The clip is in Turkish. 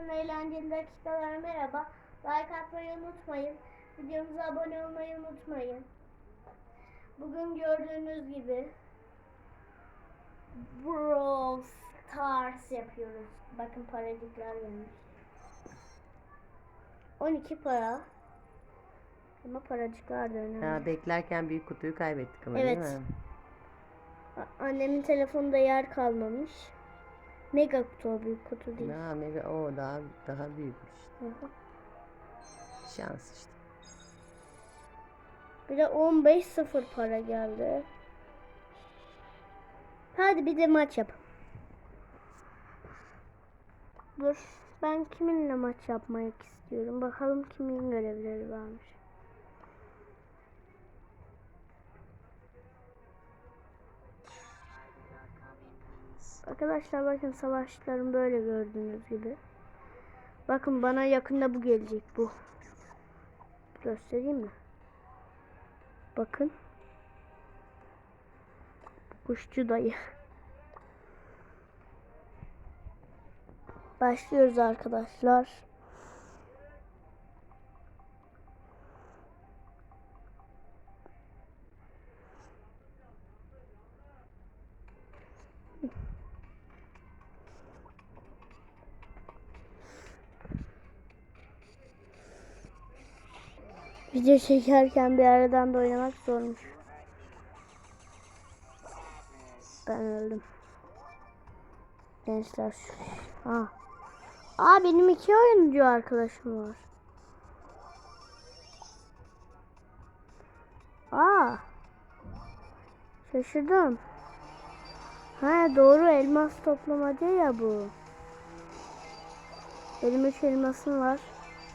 Arkadaşlarım eğlenceli dakikalar merhaba. Like atmayı unutmayın. Videomuza abone olmayı unutmayın. Bugün gördüğünüz gibi Brawl Stars yapıyoruz. Bakın paracıklar gelmiş. 12 para. Ama paracıklar da önemli. Ya beklerken büyük kutuyu kaybettik ama Evet. değil mi? Annemin telefonunda yer kalmamış. Mega kutu o büyük kutu değil. Daha mega o daha daha büyükmüş. Aha. Şans işte. Bir de 15 sıfır para geldi. Hadi bir de maç yap. Dur. Ben kiminle maç yapmak istiyorum. Bakalım kimin görevleri varmış. Arkadaşlar bakın savaşlarım böyle gördüğünüz gibi. Bakın bana yakında bu gelecek bu. Göstereyim mi? Bakın. Kuşçu dayı. Başlıyoruz arkadaşlar. Video çekerken bir aradan da oynamak zormuş. Ben öldüm. Gençler. Ha. Aa benim iki oyuncu arkadaşım var. Aa. Şaşırdım. Ha doğru elmas toplamaca ya bu. Benim üç elmasım var.